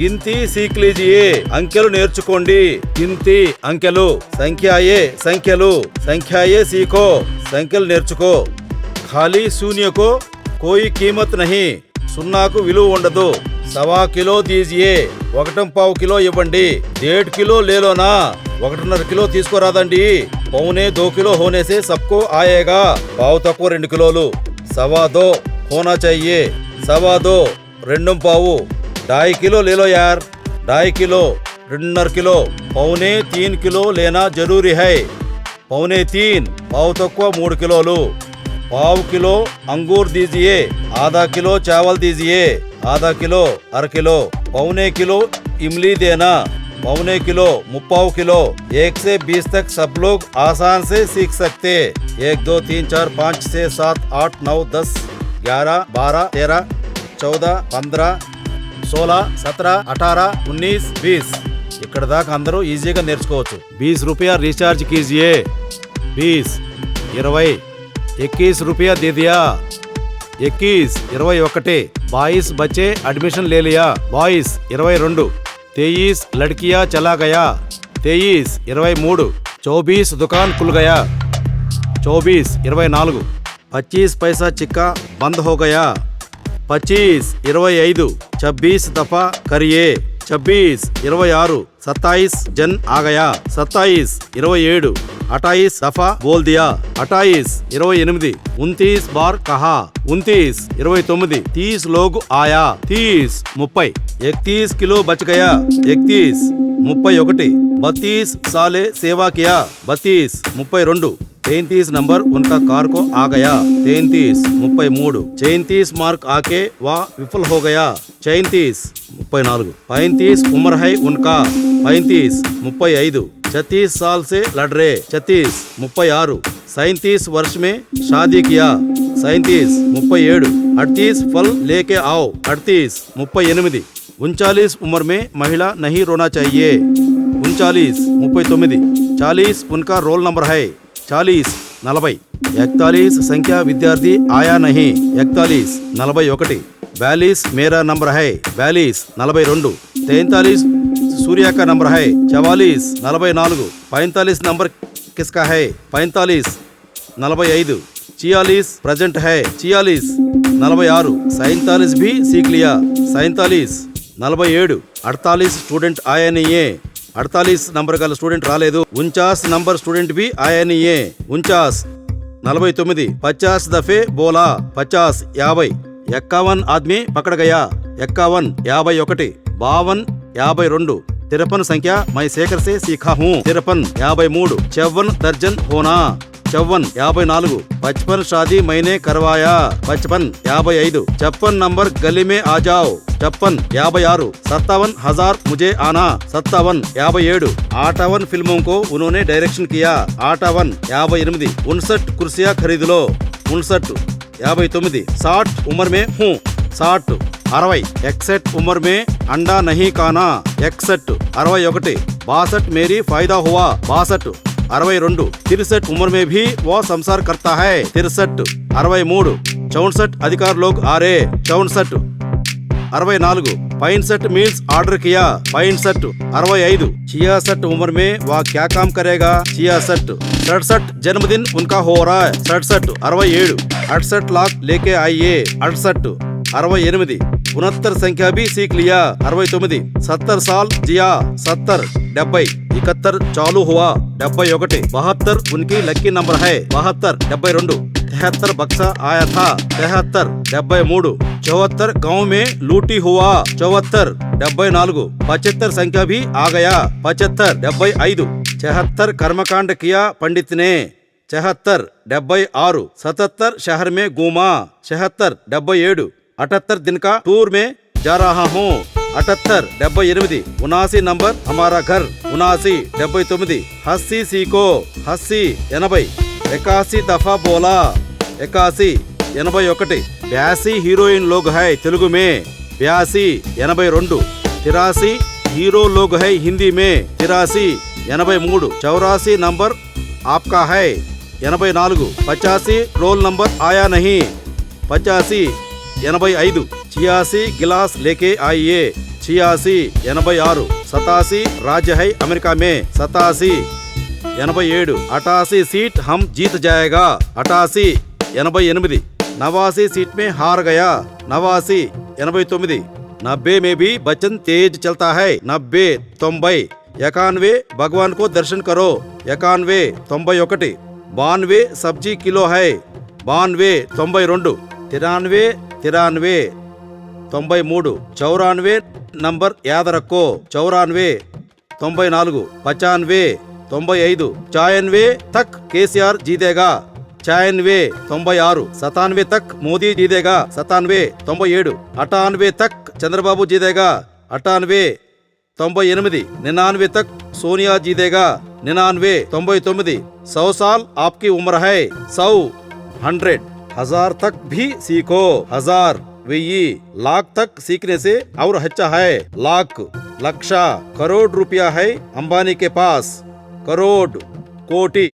గింతి సీక్లీజియే అంకెలు నేర్చుకోండి. గింతి అంకెలు. సంఖ్యాయే సంఖ్యలు. సంఖ్యాయే సీకో సంఖ్యలు నేర్చుకో. ఖాళీ శూన్యకో కోయి కీమత్ నహి సున్నాకు విలువ ఉండదు. సవా కిలో దీజియే ఒకటం పావు కిలో ఇవ్వండి. డేఢ్ కిలో లేలోనా? ఒకటిన్నర కిలో తీసుకోరాదండి. పౌనే దో కిలో హోనేసే సబ్కో ఆయేగా. పావు తక్కువ రెండు కిలోలు. సవా దో హోనా చెయ్యే. సవా దో రెండు పావు. ढाई किलो ले लो यार, ढाई किलो, डिनर किलो, पौने तीन किलो लेना ज़रूरी है। पौने तीन, पाव तो तक मूड किलो लो। पाव किलो अंगूर दीजिए, आधा किलो चावल दीजिए, आधा किलो, हर किलो। पौने किलो इमली देना, पौने किलो मुपाव किलो। एक से बीस तक सब लोग आसान से सीख सकते। एक, दो, तीन, चार, पाँच, छः, सात, आठ, नौ, दस, ग्यारह, बारह, तेरह, चौदह, पंद्रह సోలా సతరా అఠారా ఉన్నీస్ బీస్. ఇక్కడ దాకా అందరూ ఈజీగా నేర్చుకోవచ్చు. బీస్ రూపాయ రీఛార్జ్ కీజియే బీస్ ఇరవై. ఎక్కీస్ రూపాయ దీదియా. ఎక్కీస్ ఇరవై ఒకటి. బాయిస్ బచ్చే అడ్మిషన్ లేలియా. బాయిస్ ఇరవై రెండు. తేయిస్ లడ్కియా చలా గయా తేయిస్ ఇరవై మూడు. చౌబీస్ దుకాన్ కుల్గయా. చౌబీస్ ఇరవై నాలుగు. పచ్చీస్ పైసా చిక్కా బంద్ హో గయా పచ్చీస్ ఇరవై ఐదు ఛబ్బీస్ దఫా కరియే ఛబ్బీస్ ఇరవై ఆరు సత్తాయిస్ జన్ ఆగయా సత్తాయిస్ ఇరవై ఏడు అటాయిస్ దఫా బోల్ దియా అటాయిస్ ఇరవై ఎనిమిది ఉంతీస్ బార్ కహా ఉన్తీస్ ఇరవై తొమ్మిది తీస్ లోగు ఆయా తీస్ ముప్పై ఎక్తీస్ కిలో బచకయా ఎక్తీస్ ముప్పై ఒకటి బత్తీస్ సాలే సేవాకియా బతీస్ బత్తీస్ ముప్పై రెండు तैतीस नंबर उनका कार को आ गया तैतीस ముప్పై మూడు चैतीस मार्क आके वह विफल हो गया चैतीस ముప్పై నాలుగు पैंतीस उम्र है उनका पैंतीस ముప్పై ఐదు छत्तीस साल से लड़ रहे छत्तीस ముప్పై ఆరు सैतीस वर्ष में शादी किया सैतीस ముప్పై ఏడు अड़तीस फल लेके आओ अड़तीस ముప్పై ఎనిమిది उनचालीस उम्र में महिला नहीं रोना चाहिए उनचालीस ముప్పై తొమ్మిది चालीस उनका रोल नंबर है చాలీస్ నలభై ఎక్తాలీస్ సంఖ్య విద్యార్థి ఆయా నహి ఎక్తాలీస్ నలభై ఒకటి బ్యాలీస్ మేరా నంబర్ హై బ్యాలీస్ నలభై రెండు తైంతాలీస్ సూర్య కా నంబర్ హై చవాలీస్ నలభై నాలుగు పైంతాలీస్ నంబర్ కిస్కా హై పైంతాలీస్ నలభై ఐదు చియాలీస్ ప్రజెంట్ హై చియాలీస్ నలభై ఆరు సైంతాలీస్ भी सीख लिया సైంతాలీస్ నలభై ఏడు అడతాలీస్ స్టూడెంట్ ఆయనయే అడతాలీస్ నంబర్ గల స్టూడెంట్ రాలేదు. ఉంచాస్ నంబర్ స్టూడెంట్ బి ఆయనియే ఉంచాస్. నలభై తొమ్మిది. పచాస్ దఫే బోలా. పచాస్ యాభై. ఎక్కావన్ ఆద్మీ పకడగయా ఎక్కావన్ యాభై ఒకటి. బావన్ యాభై రెండు. తిరపన్ సంఖ్య మై శేఖర్ సే సీఖా హూ. తిరపన్ యాభై మూడు. చవ్వన్ దర్జన్ హోనా. చవ్వన్ యాభై నాలుగు. పచ్పన్ షాదీ మైనే కర్వాయా. పచ్పన్ యాభై ఐదు. చప్పన్ నంబర్ గలిమే ఆజావ్. చప్పన్ యాభై ఆరు. సత్తావన్ హజార్ ముజే ఆనా. సత్తావన్ యాభై ఏడు. ఆటావన్ ఫిల్మోం కో ఉనోనే డైరెక్షన్ కియా. ఆటావన్ యాభై ఎనిమిది. ఉన్సట్ కుర్సియా ఖరీదులో. ఉన్సట్ యాభై తొమ్మిది. సాట్ ఉమర్ మే హూ. సాట్ అరవై. ఎక్సెట్ ఉమర్ మే అండా నహీ కానా ఎక్సెట్ అరవై ఒకటి. బాసట్ మేరీ ఫైదా హువా. బాసట్ అరవై రెండు. తిరుసట్ ఉమర్ మే భీ ఓ సంసార్ కర్తా హై. తిరుసట్ అరవై మూడు. చౌన్సట్ అధికార్ లోగ్ ఆరే. చౌన్సట్ అరవై నాలుగు. పైన్ సెట్ మీల్స్ ఆర్డర్ కియా. పైన్ సెట్ అరవై ఐదు. చియా సెట్ ఉమర్ మే వా క్యా కామ్ కరేగా? చియా సెట్. సడ్సట్ జన్మదిన్ ఉన్కా హోరా సడ్సట్ అరవై ఏడు. అడ్సట్ లాక్ లేకే అయ్యే అడ్సట్ అరవై ఎనిమిది. ఉనత్తర్ సంఖ్య బి సీక్ లియా. అరవై తొమ్మిది. సత్తర్ సాల్ జియా. సత్తర్ డెబ్బై. ఇకత్తర్ చాలు హువా. డెబ్బై ఒకటి. బహత్తర్ ఉనికి లక్కీ నంబర్ హై. బహత్తర్ డెబ్బై రెండు. తెహత్తర్ బక్సా ఆయా థా తెహత్తర్ డెబ్బై మూడు. చౌహత్తర్ గౌ మే లూటీ హువా. చౌహత్తర్ డెబ్బై నాలుగు. పచత్తర్ సంఖ్య భీ ఆగయా. పచత్తర్ డెబ్బై ఐదు. చెహత్తర్ కర్మకాండ కియా పండిత్నే. చెహత్తర్ డెబ్బై ఆరు. సతత్తర్ షహర్ మే గూమా. చెహత్తర్ డెబ్బై ఏడు. అటత్తర్ దిన్కా టూర్ మే జారాహా హూ అటత్తర్ డెబ్బై ఎనిమిది. ఉనాసి నంబర్ హమారా ఘర్. ఉనాసీ డెబ్బై తొమ్మిది. హస్సీ సీకో. హస్సీ ఎనభై. ఎకాసి దఫా బోలా. ఎకాసి ఎనభై ఒకటి. బ్యాసి హీరోయిన్ లోగ్ హై తెలుగు మే. బ్యాసి ఎనభై రెండు. తిరాసి హీరో లోగ్ హై హిందీ మే. తిరాసి ఎనభై మూడు. చౌరాసి నంబర్ ఆప్కా హై ఎనభై నాలుగు. పచాసి రోల్ నంబర్ ఆయా నహి. పచాసి ఎనభై ఐదు. చియాసి గిలాస్ లేకే ఆయే చియాసి ఎనభై ఆరు. సతాసి రాజహై అమెరికా మే. में ఎనభై ఏడు. అటాసీ సీట్ హమ్ జీత్ జాయేగా. అటాసీ ఎనభై ఎనిమిది. నవాసీ సీట్ మే హార్ గయా. నవాసీ ఎనభై తొమ్మిది. నబ్బే మే భీ బచన్ తేజ్ చల్తా హై. నబ్బే తొంభై. ఎకాన్వే భగవాన్ కో దర్శన్ కరో. ఎకాన్వే తొంభై ఒకటి. బాన్వే సబ్జీ కిలో హై. బాన్వే తొంభై రెండు. తిరాన్వే తిరాన్వే తొంభై మూడు. చౌరాన్వే నంబర్ యాదరక్కో. చౌరాన్వే తొంభై నాలుగు. పచాన్వే తొంభై ఐదు చాయన్వే తక్ కేసీఆర్ జీదేగా చాయన్వే తొంభై ఆరు సతాన్వే తక్ మోదీ జీదేగా సతాన్వే తొంభై ఏడు అటాన్వే తక్ చంద్రబాబు జీదేగా అటాన్వే తొంభై ఎనిమిది నినాన్వే తక్ సోనియా జీదేగా నినాన్వే తొంభై తొమ్మిది సౌ సాల్ ఆప్కి ఉమ్ర హై సౌ हंड्रेड हजार तक भी सीखो हजार వెయ్యి लाख तक सीखने से और अच्छा है लाख లక్ష करोड़ रुपया है अंबानी के पास करोड़ कोटि